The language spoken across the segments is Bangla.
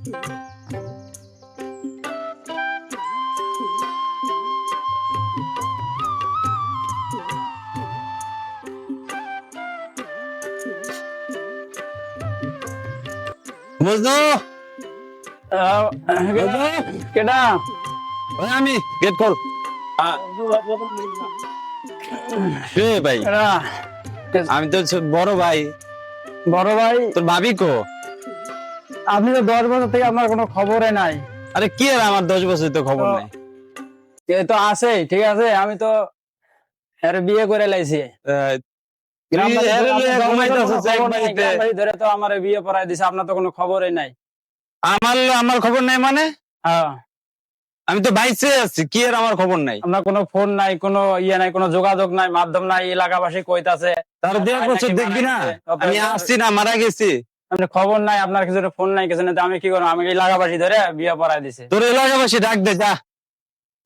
বুঝলো কেডা? ওই আমি গেট কল কে ভাই? আমি তো বড় ভাই। বড় ভাই? তোর ভাবি কো? আপনি তো দশ বছর থেকে আপনার কোনো খবরে নাই। আরে কি আর আমার দশ বছর তো খবর নাই? তো আছে ঠিক আছে আমি তো এর বিয়ে করে লাইছি। এর ধরে তো আমার বিয়ে পড়াই দিছে আপনার তো কোনো খবরই নাই। আমার আমার খবর নাই মানে? হ্যাঁ। আমি তো বাইসে আছি কি আর আমার খবর নাই? আপনার কোনো ফোন নাই কোনো ইয়ে নাই কোনো যোগাযোগ নাই মাধ্যম নাই এলাকাবাসী কইতাছে। তার দেখবি না? আমি আসছি না মারা গেছি। আপনি খবর নাই আপনার কিছু ফোন নাই কিছু আমি কি করব? আমি এলাকাবাসী ধরে বিয়ে পড়াই দিছে। তোর এলাকাবাসী ডাক দে যা।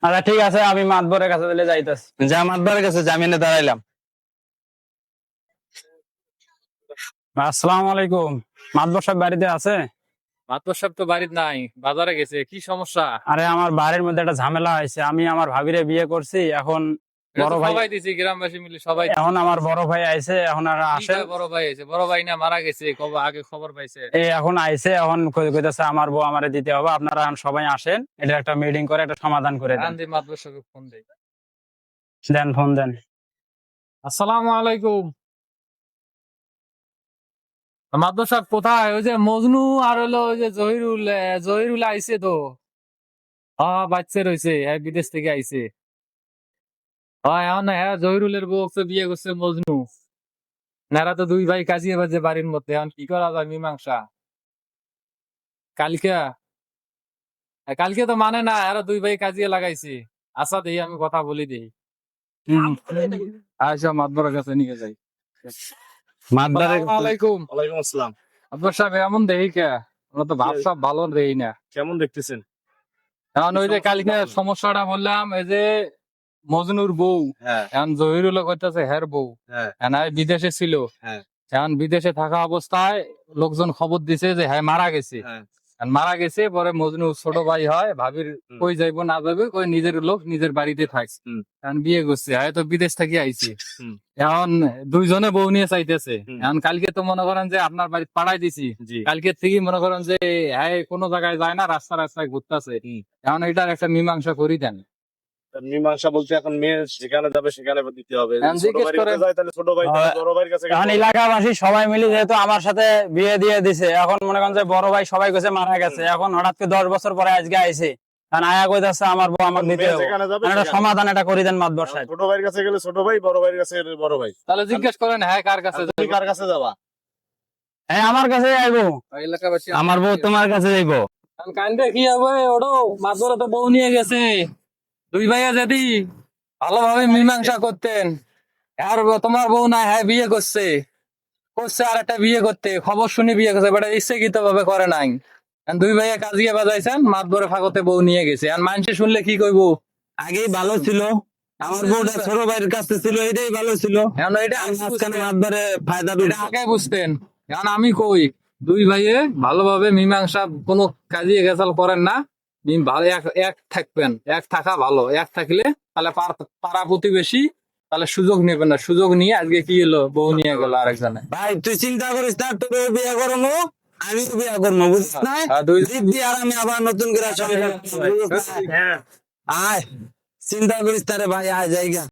আচ্ছা ঠিক আছে আমি মাতবরের কাছে চলে যাইতাছি। যা মাতবার কাছে জামিনে দাঁড়াইলাম। আসসালামু আলাইকুম। মাতবর সাহেব বাড়িতে আছে? মাতবর সাহেব তো বাড়িতে নাই বাজারে গেছে কি সমস্যা? আরে আমার বাড়ির মধ্যে একটা ঝামেলা হয়েছে। আমি আমার ভাবিরে বিয়ে করছি এখন বড় ভাই সবাই দিছি গ্রামবাসী মিলে সবাই এখন আমার বড় ভাই আইছে এখন আর আসে বড় ভাই আছে বড় ভাই না মারা গেছে কবে আগে খবর পাইছে। এই এখন আইছে এখন কইতাছে আমার বউ আমারে দিতে হবে আপনারা সবাই আসেন এটা একটা মিটিং করে একটা সমাধান করে দেন। মাতবর সাহেব ফোন দেই। দেন ফোন দেন। আসসালামু আলাইকুম। সাহেব কোথায়? ওই যে মজনু আর হলো ওই যে জহিরুল জহিরুল আইছে তো। হ্যাঁ বাচ্চা রয়েছে বিদেশ থেকে আইছে। হ্যাঁ এখন হ্যাঁ জহিরুলের বউ তো বিয়ে করছে মজনু। নারা তো দুই ভাই কাজিয়ে বাজে বাড়ির মধ্যে এখন কি করা যায় মীমাংসা? কালকে কালকে তো মানে না আরও দুই ভাই কাজিয়ে লাগাইছে। আচ্ছা দেই আমি কথা বলি দেই। আচ্ছা মাতবরের কাছে নিয়ে যাই। মাতবারের আলাইকুম। ওয়ালাইকুম আসসালাম। আপনার সাহেব এমন দেখি কে? আমরা তো ভাব সব ভালো দেই না। কেমন দেখতেছেন? এখন ওই যে কালকে সমস্যাটা বললাম এই যে মজনুর বউ। হ্যাঁ। এখন জহিরুল করতেছে হের বউ। হ্যাঁ। বিদেশে ছিল। হ্যাঁ। এখন বিদেশে থাকা অবস্থায় লোকজন খবর দিছে যে হ্যাঁ মারা গেছে। হ্যাঁ। মারা গেছে পরে মজনু ছোট ভাই হয় ভাবির কই যাইবো না যাবে কই নিজের লোক নিজের বাড়িতে থাকছে। এখন বিয়ে করছে হয়তো বিদেশ থেকে আইছে। এখন দুইজনে বউ নিয়ে চাইতেছে। এখন কালকে তো মনে করেন যে আপনার বাড়ি পাড়াই দিছি। কালকে থেকে মনে করেন যে হ্যাঁ কোনো জায়গায় যায় না রাস্তা রাস্তায় ঘুরতেছে এখন এটার একটা মীমাংসা করি দেন। মীমাংসা বলতে এখন মেয়ে যেখানে যাবে সেখানে দিতে হবে। ছোট তাহলে ছোট ভাই বড় ভাইয়ের কাছে এখন এলাকাবাসী সবাই মিলে যেহেতু আমার সাথে বিয়ে দিয়ে দিছে এখন মনে করেন যে বড় ভাই সবাই কাছে মারা গেছে এখন হঠাৎ করে দশ বছর পরে আজকে আইছে। কারণ আয়া কইতাছে আমার বউ হবে। একটা সমাধান এটা করে দেন মাতবর সাহেব। ছোট ভাইয়ের কাছে গেলে ছোট ভাই বড় ভাইয়ের কাছে বড় ভাই। তাহলে জিজ্ঞেস করেন হ্যাঁ কার কাছে তুমি কার কাছে যাবা? হ্যাঁ আমার কাছে আইবো এলাকাবাসী আমার বউ তোমার কাছে যাইবো। কান্দে কি হবে ওড়ো মাতবরে তো বউ নিয়ে গেছে। দুই ভাইয়া যদি ভালোভাবে মীমাংসা করতেন আর তোমার বউ না হ্যাঁ বিয়ে করছে। করছে আর একটা বিয়ে করতে খবর শুনে বিয়ে করছে বেটা ইচ্ছাকৃত ভাবে করে নাই। দুই ভাইয়া কাজিয়ে বাজাইছেন মাতবরে ফাগতে বউ নিয়ে গেছে। আর মানুষে শুনলে কি কইবো? আগেই ভালো ছিল। আমার বউটা ছোট ভাইয়ের কাছে ছিল এটাই ভালো ছিল। এখন এটা আমি মাঝখানে মাতবারে ফায়দা এটা আগে বুঝতেন। এখন আমি কই দুই ভাইয়ে ভালোভাবে মীমাংসা কোনো কাজিয়ে গেছাল করেন না। মিম- ভালো এক এক থাকবেন এক থাকা ভালো। এক থাকলে তাহলে পাড়া প্রতিবেশী তাহলে সুযোগ নেবেন না। সুযোগ নিয়ে আজকে কি এলো বউ নিয়ে গেল আরেকজনে। ভাই তুই চিন্তা করিস না তোকে বিয়ে করব আমি বিয়ে করব বুঝিস না? আর দিদি আর আমি আবার নতুন করে? হ্যাঁ। আয়। চিন্তা করিস তারে ভাই আয় জায়গা।